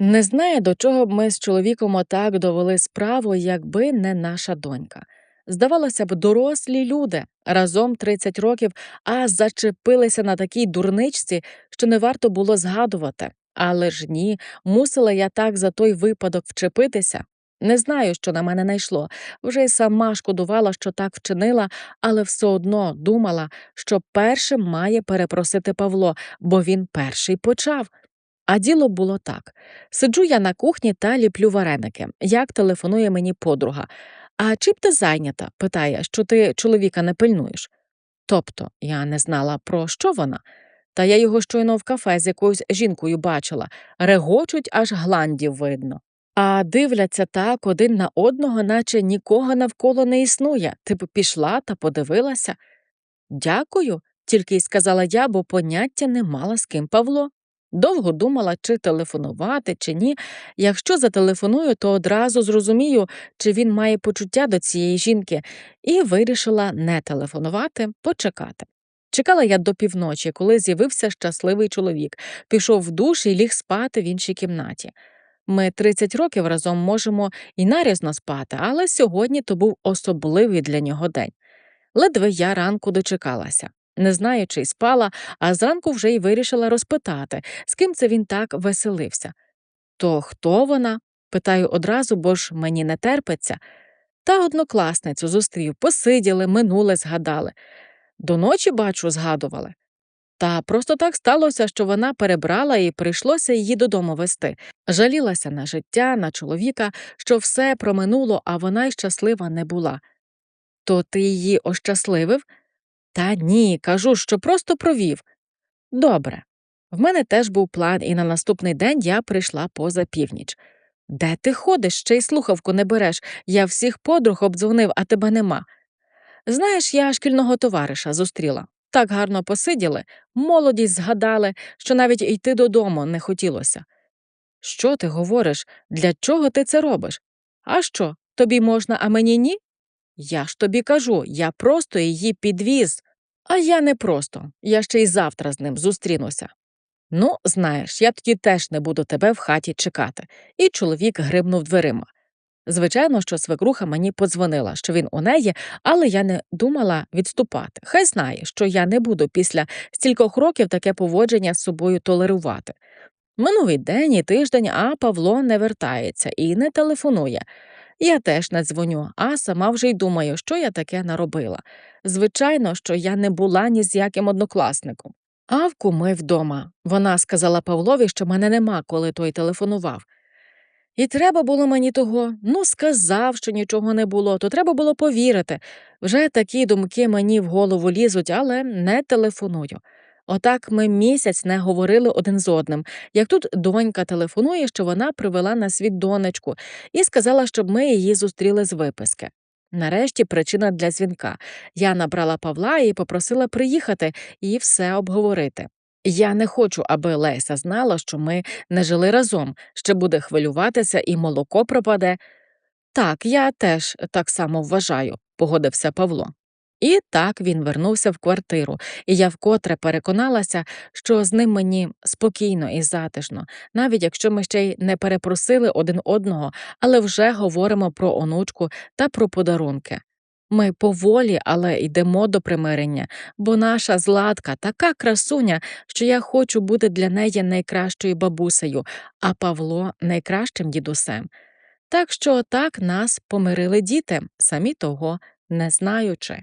Не знаю, до чого б ми з чоловіком отак довели справу, якби не наша донька. Здавалося б, дорослі люди разом 30 років, а зачепилися на такій дурничці, що не варто було згадувати. Але ж ні, мусила я так за той випадок вчепитися. Не знаю, що на мене найшло. Вже й сама шкодувала, що так вчинила, але все одно думала, що першим має перепросити Павло, бо він перший почав. А діло було так: сиджу я на кухні та ліплю вареники. Як телефонує мені подруга. А чим ти зайнята? питає, що ти чоловіка не пильнуєш. Тобто я не знала, про що вона. Та я його щойно в кафе з якоюсь жінкою бачила, регочуть, аж гландів видно. А дивляться так один на одного, наче нікого навколо не існує. Ти б пішла та подивилася. Дякую, тільки й сказала я, бо поняття не мала з ким Павло. Довго думала, чи телефонувати, чи ні. Якщо зателефоную, то одразу зрозумію, чи він має почуття до цієї жінки, і вирішила не телефонувати, почекати. Чекала я до півночі, коли з'явився щасливий чоловік, пішов в душ і ліг спати в іншій кімнаті. Ми 30 років разом можемо і нарізно спати, але сьогодні то був особливий для нього день. Ледве я ранку дочекалася. Не знаю, чи й спала, а зранку вже й вирішила розпитати, з ким це він так веселився. То хто вона? питаю одразу, бо ж мені не терпиться. Та однокласницю зустрів, посиділи, минуле згадали. До ночі, бачу, згадували. Та просто так сталося, що вона перебрала і прийшлося її додому вести. Жалілася на життя, на чоловіка, що все проминуло, а вона й щаслива не була. То ти її ощасливив? Та ні, кажу, що просто провів. Добре. В мене теж був план, і на наступний день я прийшла поза північ. Де ти ходиш, ще й слухавку не береш? Я всіх подруг обдзвонив, а тебе нема. Знаєш, я шкільного товариша зустріла. Так гарно посиділи, молодість згадали, що навіть йти додому не хотілося. Що ти говориш? Для чого ти це робиш? А що, тобі можна, а мені ні? Я ж тобі кажу, я просто її підвіз. А я не просто, я ще й завтра з ним зустрінуся. Ну, знаєш, я тоді теж не буду тебе в хаті чекати. І чоловік грибнув дверима. Звичайно, що свекруха мені подзвонила, що він у неї, але я не думала відступати. Хай знає, що я не буду після стількох років таке поводження з собою толерувати. Минулий день і тиждень, а Павло не вертається і не телефонує. Я теж не дзвоню, а сама вже й думаю, що я таке наробила. Звичайно, що я не була ні з яким однокласником. Авку ми вдома. Вона сказала Павлові, що мене нема, коли той телефонував. І треба було мені того, ну, сказав, що нічого не було, то треба було повірити. Вже такі думки мені в голову лізуть, але не телефоную. Отак ми місяць не говорили один з одним. Як тут донька телефонує, що вона привела на світ донечку і сказала, щоб ми її зустріли з виписки. Нарешті причина для дзвінка. Я набрала Павла і попросила приїхати і все обговорити. Я не хочу, аби Леся знала, що ми не жили разом, ще буде хвилюватися і молоко пропаде. Так, я теж так само вважаю, погодився Павло. І так він вернувся в квартиру, і я вкотре переконалася, що з ним мені спокійно і затишно, навіть якщо ми ще й не перепросили один одного, але вже говоримо про онучку та про подарунки. Ми поволі, але йдемо до примирення, бо наша зладка така красуня, що я хочу бути для неї найкращою бабусею, а Павло найкращим дідусем. Так що так нас помирили діти, самі того не знаючи.